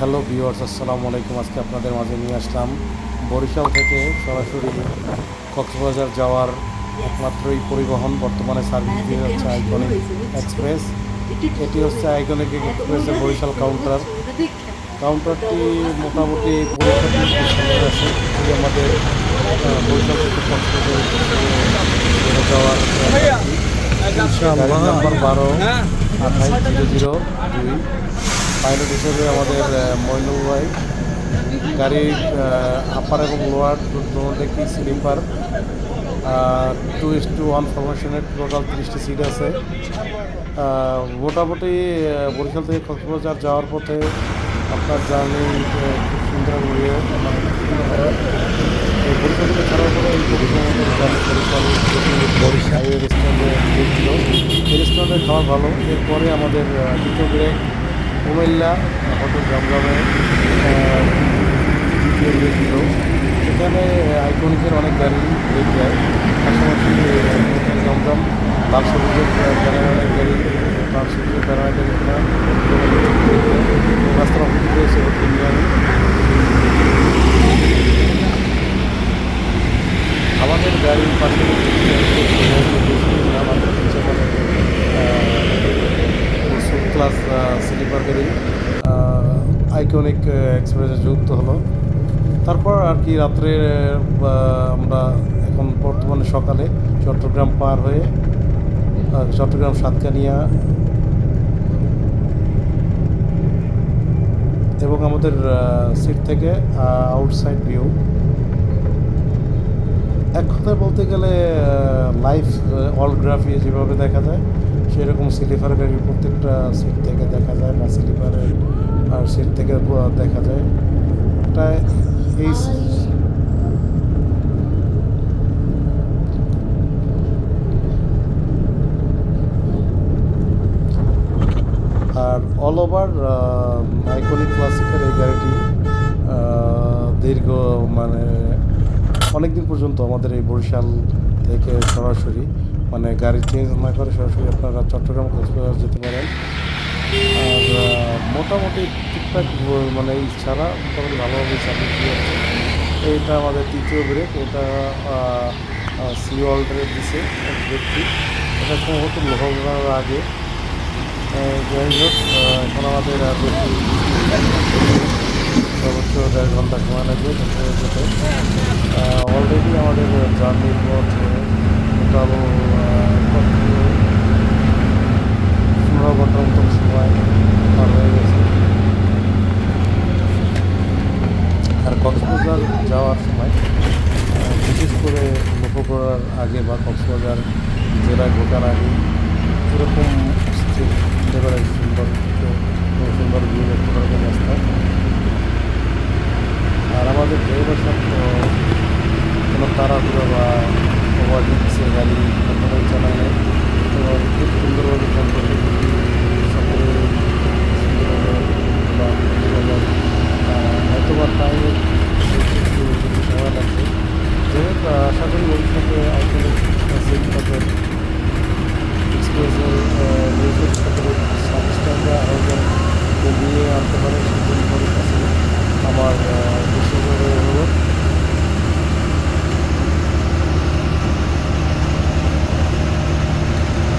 Hello viewers আসসালামু আলাইকুম। আজকে আপনাদের মাঝে নিয়ে আসলাম বরিশাল থেকে সরাসরি কক্সবাজার যাওয়ার একমাত্রই পরিবহন বর্তমানে সার্ভিস দিয়ে যাচ্ছে আইকনিক এক্সপ্রেস। এটি হচ্ছে আইকনিক এক্সপ্রেসের বরিশাল কাউন্টার। কাউন্টারটি মোটামুটি আছে আমাদের বরিশাল থেকে কক্সবাজার যাওয়ার নাম্বার বারো আঠাইশ জিরো জিরো দুই। পাইলট হিসেবে আমাদের আহ, মইনুল ভাই গাড়ির আপার এবং lower দুটোটি sleeper two is to one ফরমেশনের total তিরিশটি সিট আছে মোটামুটি বরিশাল থেকে কক্সবাজার যাওয়ার পথে আপনার জার্নি খুব সুন্দর হয়ে মানে বরিশাল থেকে ছাড়ার পরে এই বরিশাল খাওয়া ভালো এরপরে আমাদের দ্বিতীয় ব্রেক কুমিল্লা হোটেল জমজমে ছিল সেখানে আইকনিকের অনেক গাড়ি দেখতে যায় পাশাপাশি জমজম লাল সবুজের প্যারায় অনেক গাড়ি লাল সবুজের প্যারায় গাড়ি রাস্তার অপোজিট রয়েছে হোটেল নিয়ামি আমাদের গাড়ির পাশে আমাদের হচ্ছে মানে সুপ ক্লাস স্লিপার গাড়ি আইকনিক এক্সপ্রেসে যুক্ত হলো। তারপর আর কি রাত্রে আমরা এখন বর্তমানে সকালে চট্টগ্রাম পার হয়ে চট্টগ্রাম সাতকানিয়া এবং আমাদের সিট থেকে আউটসাইড ভিউ এক কথায় বলতে গেলে লাইফ অলগ্রাফি যেভাবে দেখা যায় সেরকম স্লিপার গাড়ির প্রত্যেকটা সিট থেকে দেখা যায় বা স্লিপারের আর সিট থেকে দেখা যায়। এটা এই আর অল ওভার আইকনিক ক্লাসিকের এই গাড়িটি দীর্ঘ মানে অনেক দিন পর্যন্ত আমাদের এই বরিশাল থেকে সরাসরি মানে গাড়ি চেঞ্জ না করে সরাসরি আপনারা চট্টগ্রাম কক্সবাজার যেতে পারেন। আর মোটামুটি ঠিকঠাক মানে ছাড়া মোটামুটি ভালোভাবে সার্ভিস দিয়ে এইটা আমাদের তৃতীয় ব্রেক। এটা সি ওয়ার্ল্ডের দিছে ব্যক্তি। এটা সম্ভবত লোহগার আগে। যাই হোক এখন আমাদের সর্বোচ্চ দেড় ঘণ্টা সময় লাগবে। অলরেডি আমাদের জার্নির পথ পনেরো ঘণ্টার মতন সময় পার হয়ে গেছে। আর কক্সবাজার যাওয়ার সময় বিশেষ করে লক্ষ্য করার আগে বা কক্সবাজার জেলায় ঢোকার আগে এরকম স্থির সুন্দর সুন্দর ভিউ দেখতে পারবেন রাস্তায় আর আমাদের ড্রাইভার সব কোনো দিচ্ছে খুব সুন্দরভাবে কন্ট্রোল সকলে সুন্দরভাবে বা সুন্দরভাবে, আহ, হয়তো বা টাইমে একটু সময় লাগছে যাই হোক আশা করি ভবিষ্যতে সার্ভিসটা আমরা আয়োজন নিয়ে আনতে পারে সেজন্য আমার বিশেষভাবে অনুরোধ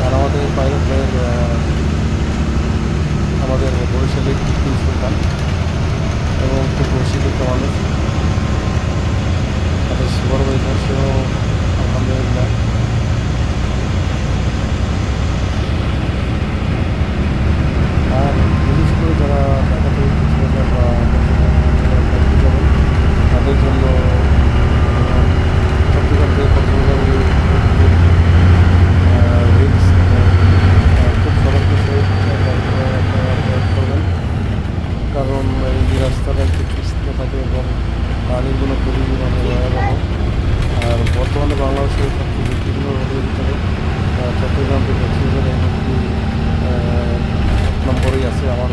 আর আমাদের পাইলট ভাইয়ের আহ, আমাদের বরিশালের কৃত্রিম সুলতান এবং খুব বৈশিষ্ট্য মানুষ তাদের সুপারভাইজার সেও আলহামদুলিল্লাহ আর বিশেষ করে যারা ঢাকা থেকে কক্সবাজার বা অন্য কোনো জায়গায় যাবেন, তাদের জন্য আহ, চট্টগ্রাম থেকে কক্সবাজার রিক্স খুব সতর্ক সহিত গাড়িগুলো আপনারা ড্রাইভ করবেন কারণ এই যে রাস্তাটা একটু কৃষ্ণ থাকে এবং পানিগুলো খুবই মানে আর বর্তমানে বাংলাদেশের সবচেয়ে গুরুত্বপূর্ণ ভিতরে চট্টগ্রাম থেকে এই এক নম্বরেই আছে আমার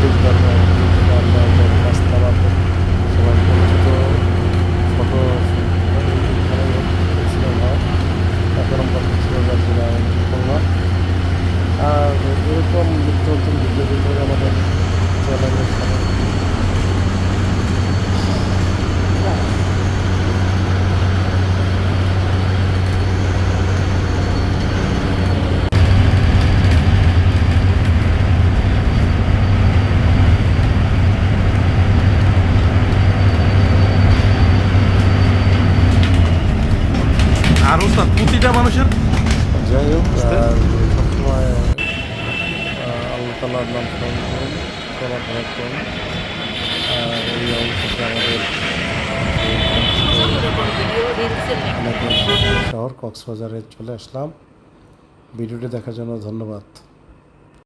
উদ্যোগ দরকার উদ্যোগ দরকার রাস্তা বা সবাই পরিচিত ফটো এখন আর এরকম আমাদের চ্যানেলের সাথে আর ওস্তাদ প্রতিটা মানুষের? যাই হোক বুঝতে? আর সবসময় আল্লাহ তালার নাম করুন চলাফেরা করুন। এই অবস্থাতে আমাদের শহর কক্সবাজারে চলে আসলাম। ভিডিওটি দেখার জন্য ধন্যবাদ।